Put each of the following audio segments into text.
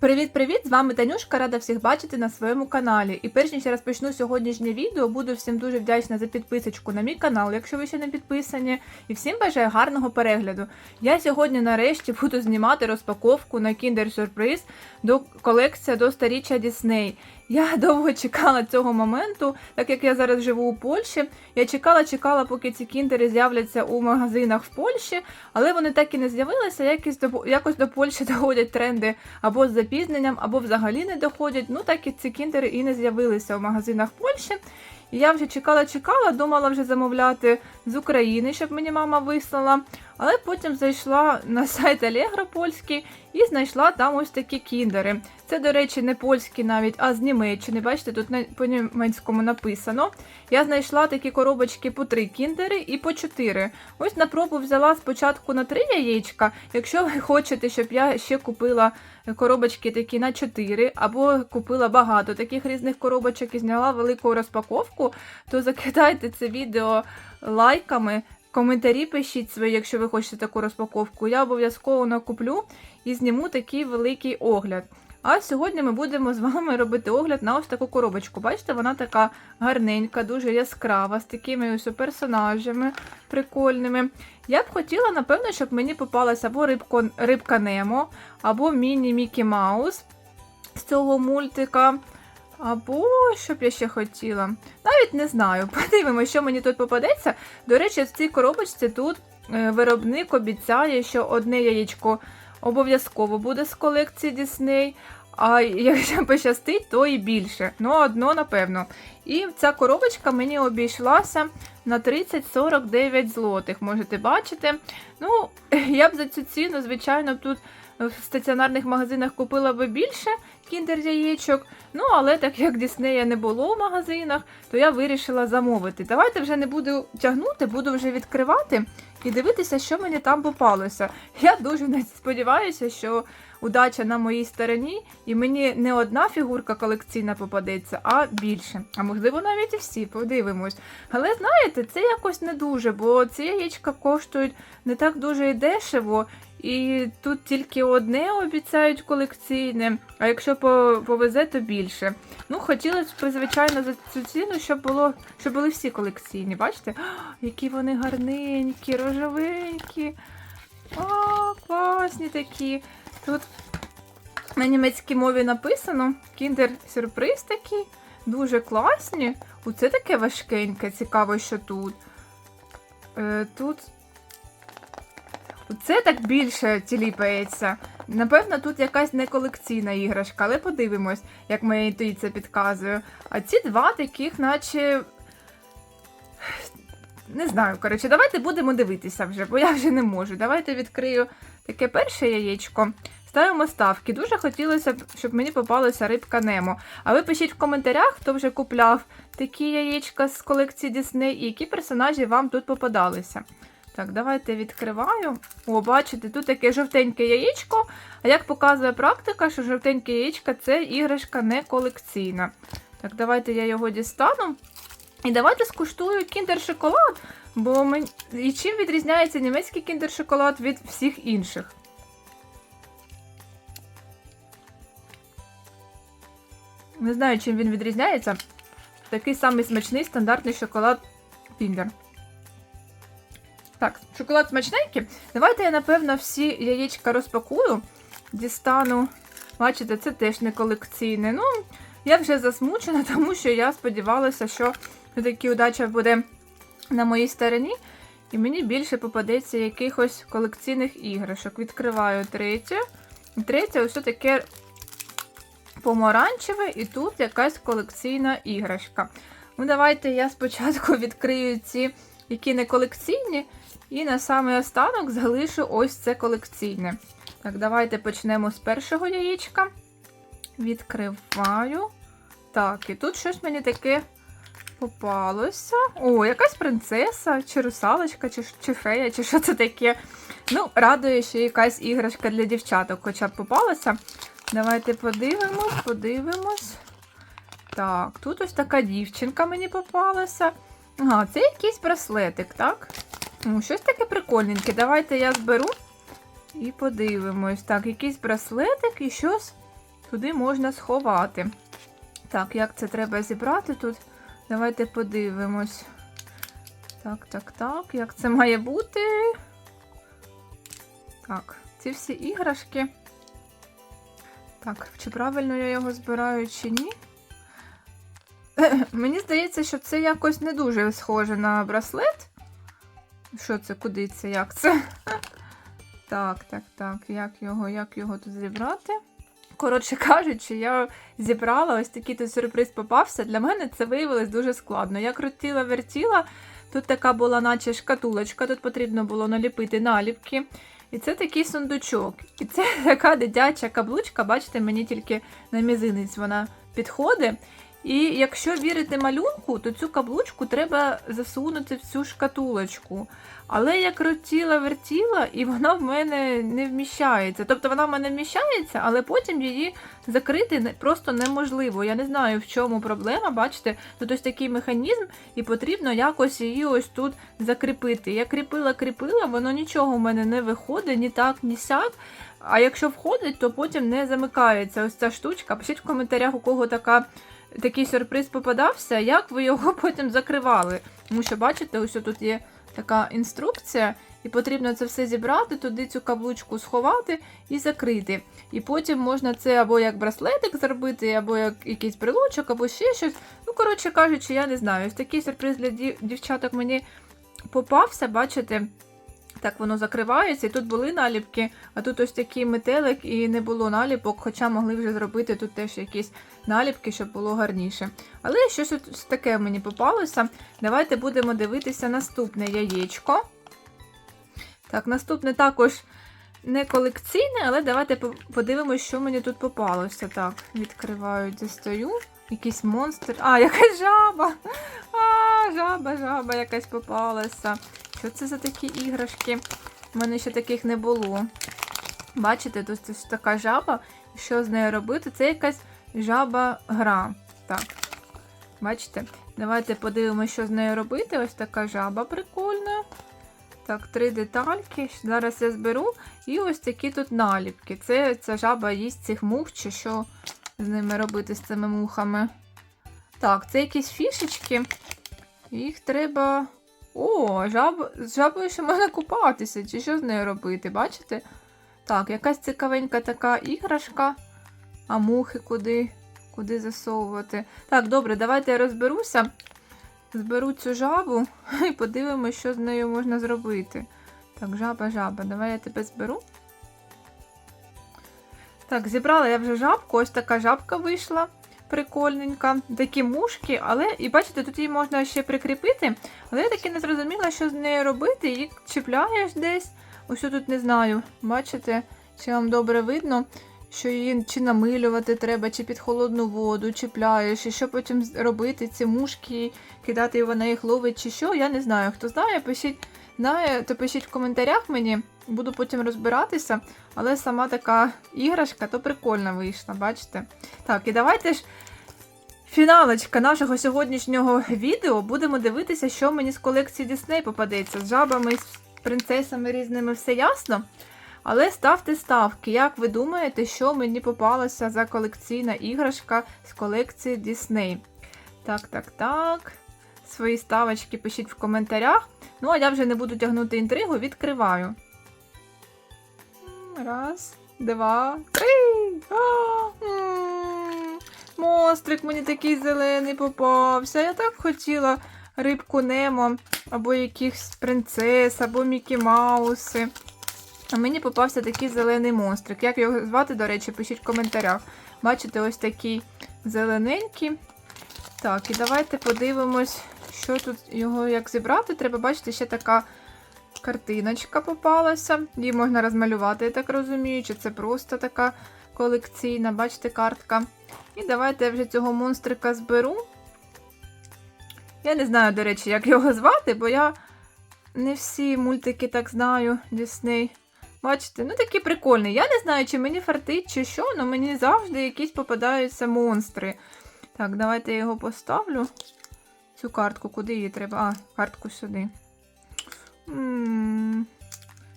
Привіт-привіт! З вами Танюшка, рада всіх бачити на своєму каналі. І перш ніж я розпочну сьогоднішнє відео, буду всім дуже вдячна за підписочку на мій канал, якщо ви ще не підписані. І всім бажаю гарного перегляду. Я сьогодні нарешті буду знімати розпаковку на Kinder Surprise до колекція до старіччя Disney. Я довго чекала цього моменту, так як я зараз живу у Польщі. Я чекала, чекала, поки ці кіндери з'являться у магазинах в Польщі, але вони так і не з'явилися. Якось до якось до Польщі доходять тренди або з запізненням, або взагалі не доходять. Ну так і ці кіндери і не з'явилися у магазинах Польщі. І я вже чекала, чекала, думала вже замовляти з України, щоб мені мама вислала. Але потім зайшла на сайт Allegro польський і знайшла там ось такі кіндери. Це, до речі, не польські навіть, а з Німеччини. Бачите, тут по німецькому написано. Я знайшла такі коробочки по три кіндери і по чотири. Ось на пробу взяла спочатку на три яєчка. Якщо ви хочете, щоб я ще купила коробочки такі на 4, або купила багато таких різних коробочок і зняла велику розпаковку, то закидайте це відео лайками. Коментарі пишіть свої, якщо ви хочете таку розпаковку. Я обов'язково накуплю і зніму такий великий огляд. А сьогодні ми будемо з вами робити огляд на ось таку коробочку. Бачите, вона така гарненька, дуже яскрава, з такими ось персонажами прикольними. Я б хотіла, напевно, щоб мені попалася або рибко, рибка Немо, або міні Мікі Маус з цього мультика. Або що б я ще хотіла? Навіть не знаю. Подивимося, що мені тут попадеться. До речі, в цій коробочці тут е, виробник обіцяє, що одне яєчко обов'язково буде з колекції Disney, а якщо пощастить, то і більше. Ну, одно, напевно. І ця коробочка мені обійшлася на 30-49 злотих, можете бачити. Ну, я б за цю ціну, звичайно, тут в стаціонарних магазинах купила би більше кіндер яєчок. Ну, але так як Діснея не було в магазинах, то я вирішила замовити. Давайте вже не буду тягнути, буду вже відкривати і дивитися, що мені там попалося. Я дуже сподіваюся, що удача на моїй стороні, і мені не одна фігурка колекційна попадеться, а більше. А можливо, навіть і всі, подивимось. Але знаєте, це якось не дуже, бо ці яєчка коштують не так дуже і дешево. І тут тільки одне обіцяють колекційне, а якщо повезе, то більше. Ну, хотілося б, звичайно, за цю ціну, щоб було, щоб були всі колекційні. Бачите? Які вони гарненькі, рожевенькі. О, класні такі. Тут на німецькій мові написано Kinder сюрприз такий. Дуже класні. Оце таке важкеньке, цікаво, що тут. Е, тут. Це так більше тіліпається. Напевно, тут якась не колекційна іграшка, але подивимось, як моя інтуїція підказує. А ці два таких, наче. Не знаю, коротше, давайте будемо дивитися вже, бо я вже не можу. Давайте відкрию таке перше яєчко. Ставимо ставки. Дуже хотілося б, щоб мені попалася рибка Немо. А ви пишіть в коментарях, хто вже купляв такі яєчка з колекції Disney і які персонажі вам тут попадалися. Так, давайте відкриваю. О, бачите, тут таке жовтеньке яєчко. А як показує практика, що жовтеньке яєчко це іграшка не колекційна. Так, давайте я його дістану. І давайте скуштую кіндер-шоколад, бо мен... і чим відрізняється німецький кіндер-шоколад від всіх інших. Не знаю, чим він відрізняється. Такий самий смачний стандартний шоколад Kinder. Так, шоколад смачненький. Давайте я, напевно, всі яєчка розпакую. Дістану. Бачите, це теж не колекційне. Ну, я вже засмучена, тому що я сподівалася, що таки удача буде на моїй стороні. І мені більше попадеться якихось колекційних іграшок. Відкриваю третє. Третє ось таке помаранчеве, і тут якась колекційна іграшка. Ну, давайте я спочатку відкрию ці, які не колекційні, і на самий останок залишу ось це колекційне. Так, давайте почнемо з першого яєчка. Відкриваю. Так, і тут щось мені таке попалося. О, якась принцеса, чи русалочка, чи, чи фея, чи що це таке. Ну, радує, що якась іграшка для дівчаток хоча б попалася. Давайте подивимось, подивимось. Так, тут ось така дівчинка мені попалася. Ага, це якийсь браслетик, так? Ну, щось таке прикольненьке. Давайте я зберу і подивимось. Так, якийсь браслетик і щось туди можна сховати. Так, як це треба зібрати тут? Давайте подивимось. Так, так, так, як це має бути? Так, ці всі іграшки. Так, чи правильно я його збираю, чи ні? Мені здається, що це якось не дуже схоже на браслет. Що це, куди це, як це? Так, так, так, як його, як його тут зібрати? Коротше кажучи, я зібрала ось такий тут сюрприз попався. Для мене це виявилось дуже складно. Я крутила, вертіла. Тут така була, наче шкатулочка, тут потрібно було наліпити наліпки. І це такий сундучок. І це така дитяча каблучка, бачите, мені тільки на мізинець вона підходить. І якщо вірити малюнку, то цю каблучку треба засунути в цю шкатулочку. Але я крутіла, вертіла, і вона в мене не вміщається. Тобто вона в мене вміщається, але потім її закрити просто неможливо. Я не знаю, в чому проблема. Бачите, тут ось такий механізм, і потрібно якось її ось тут закріпити. Я кріпила, кріпила, воно нічого в мене не виходить, ні так, ні сяк. А якщо входить, то потім не замикається ось ця штучка. Пишіть в коментарях, у кого така. Такий сюрприз попадався, як ви його потім закривали. Тому що, бачите, ось тут є така інструкція, і потрібно це все зібрати, туди цю каблучку сховати і закрити. І потім можна це або як браслетик зробити, або як якийсь брелочок, або ще щось. Ну, коротше кажучи, я не знаю. Ось такий сюрприз для дів- дівчаток мені попався, бачите. Так воно закривається, і тут були наліпки, а тут ось такий метелик і не було наліпок, хоча могли вже зробити тут теж якісь наліпки, щоб було гарніше. Але щось от таке мені попалося. Давайте будемо дивитися наступне яєчко. Так, наступне також не колекційне, але давайте по- подивимося, що мені тут попалося. Так, відкриваю, дістаю. Якийсь монстр. А, якась жаба! А, жаба, жаба якась попалася. Що це за такі іграшки? У мене ще таких не було. Бачите, тут ось така жаба. Що з нею робити? Це якась жаба-гра. Так. Бачите? Давайте подивимося, що з нею робити. Ось така жаба прикольна. Так, три детальки. Зараз я зберу. І ось такі тут наліпки. Це ця жаба їсть цих мух, чи що з ними робити, з цими мухами. Так, це якісь фішечки. Їх треба. О, жаб... з жабою ще можна купатися, чи що з нею робити, бачите? Так, якась цікавенька така іграшка. А мухи куди? Куди засовувати? Так, добре, давайте я розберуся. Зберу цю жабу і подивимося, що з нею можна зробити. Так, жаба, жаба, давай я тебе зберу. Так, зібрала я вже жабку, ось така жабка вийшла. Прикольненька. Такі мушки, але і бачите, тут її можна ще прикріпити. Але я таки не зрозуміла, що з нею робити. Її чіпляєш десь. Ось тут не знаю. Бачите, чи вам добре видно, що її чи намилювати треба, чи під холодну воду чіпляєш, і що потім робити ці мушки, кидати вона їх ловить, чи що. Я не знаю. Хто знає, пишіть, знає, то пишіть в коментарях мені. Буду потім розбиратися. Але сама така іграшка то прикольна вийшла, бачите? Так, і давайте ж. Фіналочка нашого сьогоднішнього відео будемо дивитися, що мені з колекції Disney попадеться. З жабами, з принцесами різними все ясно. Але ставте ставки. Як ви думаєте, що мені попалося за колекційна іграшка з колекції Disney? Так, так, так. Свої ставочки пишіть в коментарях. Ну, а я вже не буду тягнути інтригу, відкриваю. Раз, два, три. Монстрик мені такий зелений попався. Я так хотіла рибку Немо, або якихось принцес, або Мікі Мауси. А мені попався такий зелений монстрик. Як його звати, до речі, пишіть в коментарях. Бачите, ось такий зелененький. Так, і давайте подивимось, що тут його як зібрати. Треба бачити, ще така картиночка попалася. Її можна розмалювати, я так розумію, чи це просто така колекційна, бачите, картка. І давайте я вже цього монстрика зберу. Я не знаю, до речі, як його звати, бо я не всі мультики так знаю, Дісней. Бачите, ну такий прикольний. Я не знаю, чи мені фартить, чи що, але мені завжди якісь попадаються монстри. Так, давайте я його поставлю. Цю картку, куди її треба? А, картку сюди.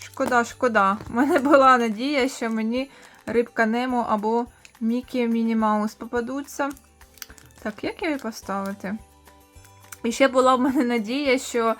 Шкода, шкода. У мене була надія, що мені рибка Немо або Мікі Міні Маус попадуться. Так, як її поставити? І ще була в мене надія, що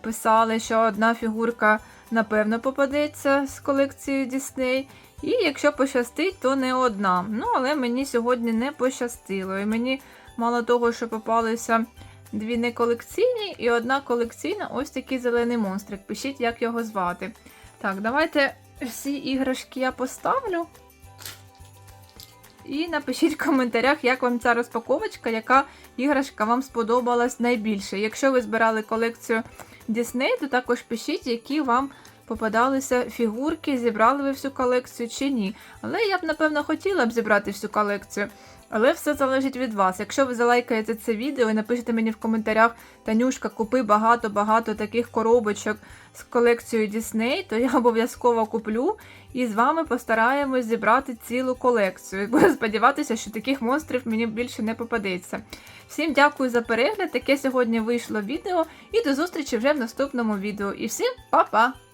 писали, що одна фігурка напевно попадеться з колекції Disney. І якщо пощастить, то не одна. Ну, але мені сьогодні не пощастило. І мені мало того, що попалися дві неколекційні і одна колекційна ось такий зелений монстрик. Пишіть, як його звати. Так, давайте всі іграшки я поставлю. І напишіть в коментарях, як вам ця розпаковочка, яка іграшка вам сподобалась найбільше. Якщо ви збирали колекцію Disney, то також пишіть, які вам попадалися фігурки, зібрали ви всю колекцію чи ні. Але я б, напевно, хотіла б зібрати всю колекцію. Але все залежить від вас. Якщо ви залайкаєте це відео і напишете мені в коментарях, Танюшка, купи багато-багато таких коробочок з колекцією Disney, то я обов'язково куплю і з вами постараємось зібрати цілу колекцію. Буду сподіватися, що таких монстрів мені більше не попадеться. Всім дякую за перегляд. Таке сьогодні вийшло відео. І до зустрічі вже в наступному відео. І всім па-па!